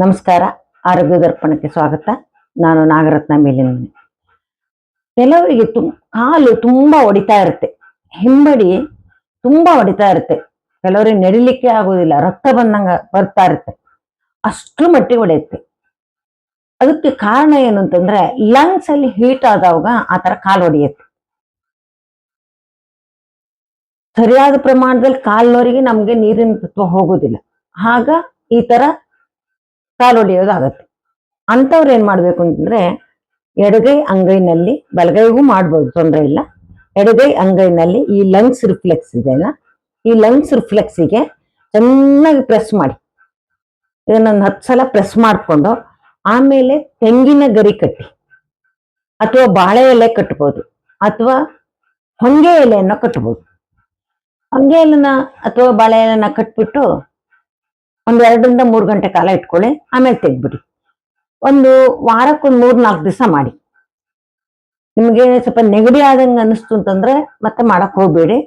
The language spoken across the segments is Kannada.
ನಮಸ್ಕಾರ. ಆರೋಗ್ಯ ದರ್ಪಣಕ್ಕೆ ಸ್ವಾಗತ. ನಾನು ನಾಗರತ್ನ ಮೇಲಿನ ಕೆಲವರಿಗೆ ತುಂ, ಕಾಲು ತುಂಬಾ ಹೊಡಿತಾ ಇರುತ್ತೆ. ಹಿಂಬಡಿ ತುಂಬಾ ಹೊಡಿತಾ ಇರುತ್ತೆ. ಕೆಲವರಿಗೆ ನಡಿಲಿಕ್ಕೆ ಆಗೋದಿಲ್ಲ. ರಕ್ತ ಬಂದಂಗ ಬರ್ತಾ ಇರುತ್ತೆ. ಅಷ್ಟು ಮಟ್ಟಿಗೆ ಹೊಡೆಯುತ್ತೆ. ಅದಕ್ಕೆ ಕಾರಣ ಏನು ಅಂತಂದ್ರೆ ಲಂಗ್ಸ್ ಅಲ್ಲಿ ಹೀಟ್ ಆದಾಗ ಆ ತರ ಕಾಲು ಹೊಡೆಯುತ್ತೆ. ಸರಿಯಾದ ಪ್ರಮಾಣದಲ್ಲಿ ಕಾಲ್ನವರಿಗೆ ನಮ್ಗೆ ನೀರಿನ ತತ್ವ ಹೋಗೋದಿಲ್ಲ. ಆಗ ಈ ತರ ಕಾಲು ಹೊಡೆಯೋದಾಗತ್ತೆ ಅಂಥವ್ರು ಏನ್ ಮಾಡ್ಬೇಕು ಅಂತಂದ್ರೆ ಎಡಗೈ ಅಂಗೈನಲ್ಲಿ, ಬಲಗೈಗೂ ಮಾಡ್ಬೋದು ತೊಂದರೆ ಇಲ್ಲ. ಎಡಗೈ ಅಂಗೈನಲ್ಲಿ ಈ ಲಂಗ್ಸ್ ರಿಫ್ಲೆಕ್ಸ್ ಇದೆಯಲ್ಲ, ಈ ಲಂಗ್ಸ್ ರಿಫ್ಲೆಕ್ಸಿಗೆ ಚೆನ್ನಾಗಿ ಪ್ರೆಸ್ ಮಾಡಿ. ಇದನ್ನೊಂದು ಹತ್ತು ಸಲ ಪ್ರೆಸ್ ಮಾಡಿಕೊಂಡು ಆಮೇಲೆ ತೆಂಗಿನ ಗರಿ ಕಟ್ಟಿ, ಅಥವಾ ಬಾಳೆ ಎಲೆ ಕಟ್ಬೋದು, ಅಥವಾ ಹೊಂಗೆ ಎಲೆಯನ್ನು ಕಟ್ಬೋದು. ಹೊಂಗೆ ಅಥವಾ ಬಾಳೆ ಎಲೆನ ಕಟ್ಬಿಟ್ಟು ಒಂದ್ ಎರಡರಿಂದ ಮೂರು ಗಂಟೆ ಕಾಲ ಇಟ್ಕೊಳ್ಳಿ, ಆಮೇಲೆ ತೆಗ್ಬಿಡಿ ಒಂದು ವಾರಕ್ಕೊಂದು ಮೂರ್ ನಾಲ್ಕು ದಿವಸ ಮಾಡಿ. ನಿಮ್ಗೆ ಸ್ವಲ್ಪ ನೆಗಡಿ ಆದಂಗೆ ಅನಿಸ್ತು ಅಂತಂದ್ರೆ ಮತ್ತೆ ಮಾಡಕ್ ಹೋಗ್ಬೇಡಿ.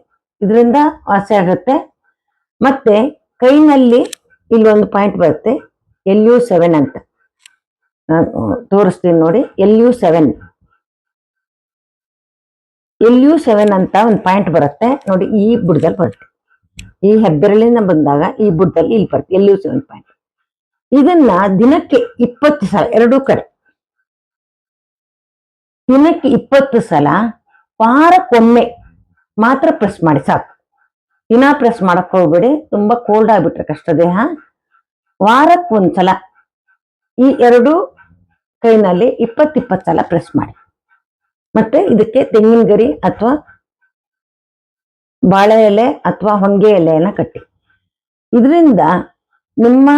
ಇದರಿಂದ ವಾಸಿ ಆಗುತ್ತೆ. ಮತ್ತೆ ಕೈನಲ್ಲಿ ಇಲ್ಲಿ ಒಂದು ಪಾಯಿಂಟ್ ಬರುತ್ತೆ, ಎಲ್ ಯು ಸೆವೆನ್ ಅಂತ. ತೋರಿಸ್ತೀನಿ ನೋಡಿ, L U seven. L U seven ಅಂತ ಒಂದು ಪಾಯಿಂಟ್ ಬರುತ್ತೆ. ನೋಡಿ, ಈ ಬುಡದಲ್ಲಿ ಬರುತ್ತೆ ಈ ಹೆಬ್ಬೆರಳಿಂದ ಬಂದಾಗ ಈ ಬುಡದಲ್ಲಿ ಇಲ್ಲಿ ಬರುತ್ತೆ ಎಲ್ಲಿಯೂ ಸೆವೆನ್ ಪಾಯಿಂಟ್ ಇದನ್ನ ದಿನಕ್ಕೆ ಇಪ್ಪತ್ತು ಸಲ, ಎರಡೂ ಕಡೆ. ದಿನಕ್ಕೆ ಇಪ್ಪತ್ತು ಸಲ ವಾರಕ್ಕೊಮ್ಮೆ ಮಾತ್ರ ಪ್ರೆಸ್ ಮಾಡಿ ಸಾಕು. ದಿನ ಪ್ರೆಸ್ ಮಾಡಕ್ ಹೋಗ್ಬೇಡಿ. ತುಂಬಾ ಕೋಲ್ಡ್ ಆಗ್ಬಿಟ್ರೆ ಕಷ್ಟ ದೇಹ. ವಾರಕ್ಕೊಂದ್ಸಲ ಈ ಎರಡು ಕೈನಲ್ಲಿ ಇಪ್ಪತ್ತಿಪ್ಪತ್ತು ಇಪ್ಪತ್ತು ಸಲ ಪ್ರೆಸ್ ಮಾಡಿ. ಮತ್ತೆ ಇದಕ್ಕೆ ತೆಂಗಿನ ಗರಿ ಅಥವಾ ಬಾಳೆ ಎಲೆ ಅಥವಾ ಹೊಂಗೆ ಎಲೆಯನ್ನ ಕಟ್ಟಿ. ಇದರಿಂದ ನಿಮ್ಮ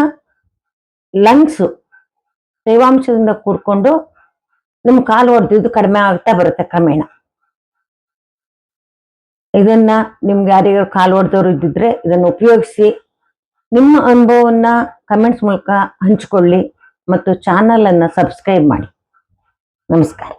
ಲಂಗ್ಸ್ ತೇವಾಂಶದಿಂದ ಕೂಡ್ಕೊಂಡು ನಿಮ್ಮ ಕಾಲು ಹೊಡೆದಿದ್ದು ಕಡಿಮೆ ಆಗ್ತಾ ಬರುತ್ತೆ ಕ್ರಮೇಣ. ಇದನ್ನ ನಿಮ್ಗೆ ಯಾರಿಗಾರು ಕಾಲು ಹೊಡೆದವ್ರು ಇದ್ದಿದ್ರೆ ಇದನ್ನು ಉಪಯೋಗಿಸಿ ನಿಮ್ಮ ಅನುಭವವನ್ನ ಕಮೆಂಟ್ಸ್ ಮೂಲಕ ಹಂಚಿಕೊಳ್ಳಿ ಮತ್ತು ಚಾನಲ್ ಅನ್ನ ಸಬ್ಸ್ಕ್ರೈಬ್ ಮಾಡಿ. ನಮಸ್ಕಾರ.